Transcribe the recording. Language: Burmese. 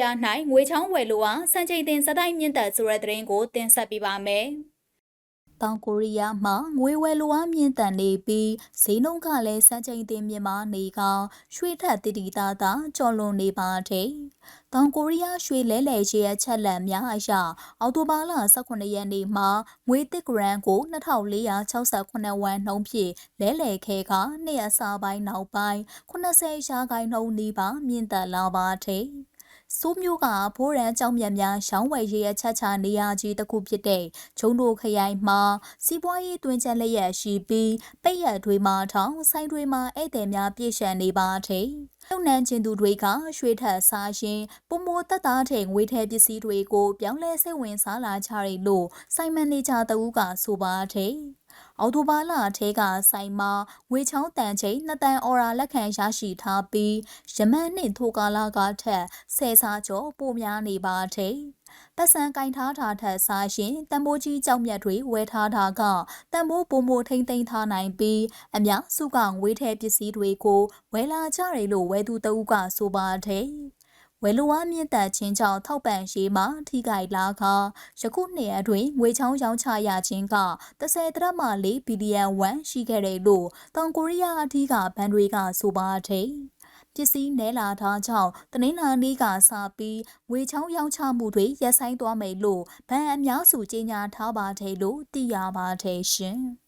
ယား၌ငွေချောင်းဝယ်လိုအားစံချိန်တင်စတိုင်းမြင့်တက်ဆိုတဲ့သတင်းကိုတင်ဆက်ပေးပါမယ်။တောင်ကိုရီးယားမှာငွေဝယ်လိုအားမြင့်တက်နေပြီးဈေးနှုန်းကလည်းစံချိန်တင်မြင့်မာနေကရွှေထက်တတိတာတာကျော်လွန်နေပါတယ်။တောင်ကိုရီးယားရွှေလဲလှယ်ရေးအချက်လက်များအရအော်တိုဘာလ18ရက်နေ့မှာငွေတစ်ဂရမ်ကို2468ဝမ်နှုန်းဖြင့်လဲလှယ်ခဲ့ကနှစ်အစာပိုင်းနောက်ပိုင်း80ရာခိုင်နှုန်းနီးပါးမြင့်တက်လာပါတယ်။ စိုးမျိုးကဘိုးရန်ကြောင်းမြတ်များရောင်းဝယ်ရေးအချက်ချနေရာကြီးတစ်ခုဖြစ်တဲ့ဂျုံတို့ခရိုင်မှာစီးပွားရေးတွင်ချက်လျက်ရှိပြီးပိတ်ရက်တွေမှာထောင်ဆိုင်တွေမှာဧည့်သည်များပြည့်ရှံနေပါတဲ့လုံနန်းချင်းသူတွေကရွှေထက်စားရင်ပုံမိုတက်သားတဲ့ငွေထဲပစ္စည်းတွေကိုပြောင်းလဲစိတ်ဝင်စားလာကြတယ်လို့စိုင်မန်နေဂျာတဦးကဆိုပါတယ် အော်တိုဘာလအထက်ကဆိုင်မှာငွေချောင်းတန်ချိန်2တန်အော်ရာလက်ခံရရှိထားပြီးယမန်နှင့်ထိုကာလကထက်ဆယ်စာကျော်ပိုများနေပါတဲ့ပတ်စံကင်ထားတာထက်စားရင်တံမိုးကြီးကြောက်မြတ်တွေဝယ်ထားတာကတံမိုးပုံမိုထိမ့်သိမ်းထားနိုင်ပြီးအများစုကငွေထဲပစ္စည်းတွေကိုဝယ်လာကြတယ်လို့ဝယ်သူတဦးကဆိုပါတယ် ဝယ်လိုအားမြင့်တက်ခြင်းကြောင့်ထောက်ပံ့ရေးမှာထိခိုက်လာကယခုနှစ်အတွင်းငွေချောင်းရောင်းချရခြင်းက30တရမ4ဘီလီယံဝမ်ရှိခဲ့တယ်လို့တောင်ကိုရီးယားအထီးကဘဏ်တွေကဆိုပါတယ်ပစ္စည်းနဲလာထားကြောင့်တနင်္လာနေ့ကစပြီးငွေချောင်းရောင်းချမှုတွေရပ်ဆိုင်းသွားမယ်လို့ဗန်အများစုကြေညာထားပါတယ်လို့သိရပါတယ်ရှင်။